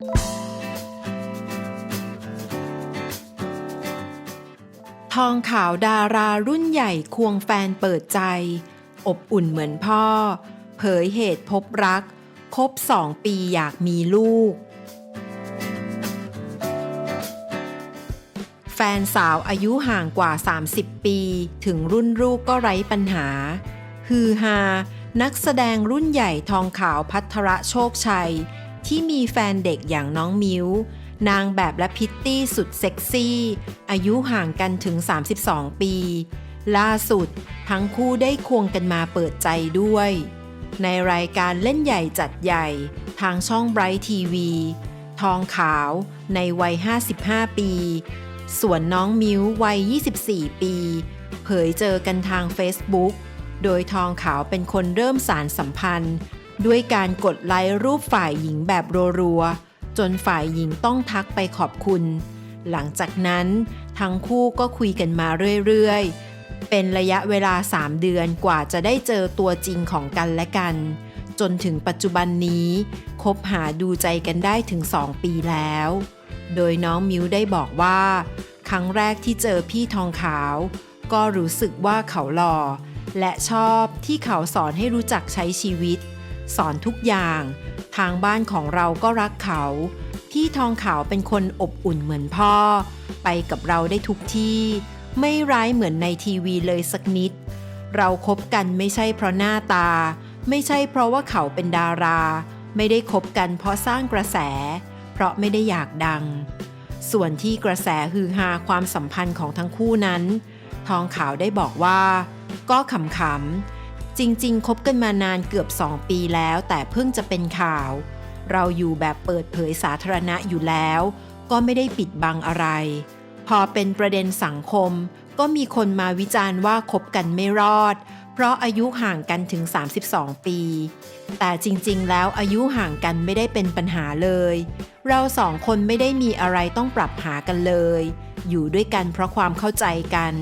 ทองขาวดารารุ่นใหญ่ควงแฟนเปิดใจ อบอุ่นเหมือนพ่อ เผยเหตุพบรัก คบสองปีอยากมีลูก แฟนสาวอายุห่างกว่า 30 ปี ถึงรุ่นลูกก็ไร้ปัญหา ฮือฮา นักแสดงรุ่นใหญ่ทองขาวพัทระโชคชัย ที่มีแฟนเด็กอย่างน้องมิว นางแบบและพิตตี้สุดเซ็กซี่ อายุห่างกันถึง 32 ปี ล่าสุด ทั้งคู่ได้ควงกันมาเปิดใจด้วย ในรายการเล่นใหญ่จัดใหญ่ ทางช่องไบรท์ทีวี ทองขาวในวัย 55 ปี ส่วนน้องมิววัย 24 ปี เผยเจอกันทาง Facebook โดยทองขาวเป็นคนเริ่มสารสัมพันธ์ ด้วยการกดไลค์รูปฝ่ายหญิงแบบรัวๆ จนฝ่ายหญิงต้องทักไปขอบคุณ หลังจากนั้นทั้งคู่ก็คุยกันมาเรื่อยๆ เป็นระยะเวลา 3 เดือนกว่าจะได้เจอตัวจริงของกันและกัน จนถึงปัจจุบันนี้คบหาดูใจกันได้ถึง 2 ปีแล้ว โดยน้องมิวได้บอกว่า ครั้งแรกที่เจอพี่ทองขาว ก็รู้สึกว่าเขาหล่อและชอบที่เขาสอนให้รู้จักใช้ชีวิต สอนทุกอย่าง ทางบ้านของเราก็รักเขาพี่ทองขาวเป็นคนอบอุ่นเหมือนพ่อ ไปกับเราได้ทุกที่ ไม่ร้ายเหมือนในทีวีเลยสักนิด เราคบกันไม่ใช่เพราะหน้าตา ไม่ใช่เพราะว่าเขาเป็นดารา ไม่ได้คบกันเพราะสร้างกระแส เพราะไม่ได้อยากดัง ส่วนที่กระแสฮือฮาความสัมพันธ์ของทั้งคู่นั้น ทองขาวได้บอกว่า ก็ขำๆ จริงๆ คบกันมานานเกือบ 2 ปีแล้ว แต่เพิ่งจะเป็นข่าว เราอยู่แบบเปิดเผยสาธารณะอยู่แล้ว ก็ไม่ได้ปิดบังอะไร พอเป็นประเด็นสังคม ก็มีคนมาวิจารณ์ว่าคบกันไม่รอด เพราะอายุห่างกันถึง 32 ปี แต่จริงๆ แล้วอายุห่างกันไม่ได้เป็นปัญหาเลย เราสองคนไม่ได้มีอะไรต้องปรับหากันเลย อยู่ด้วยกันเพราะความเข้าใจกัน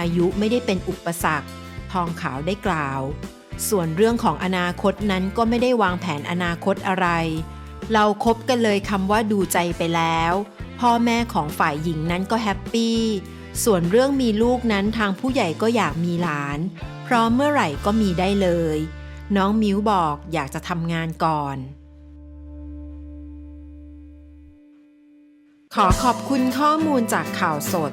อายุไม่ได้เป็นอุปสรรค ทองขาวได้กล่าว ส่วนเรื่องของอนาคตนั้นก็ไม่ได้วางแผนอนาคตอะไร เราครบกันเลยคำว่าดูใจไปแล้ว พ่อแม่ของฝ่ายหญิงนั้นก็แฮปปี้ ส่วนเรื่องมีลูกนั้นทางผู้ใหญ่ก็อยากมีหลาน พร้อมเมื่อไหร่ก็มีได้เลย น้องมิวบอกอยากจะทำงานก่อนขอขอบคุณข้อมูลจากข่าวสด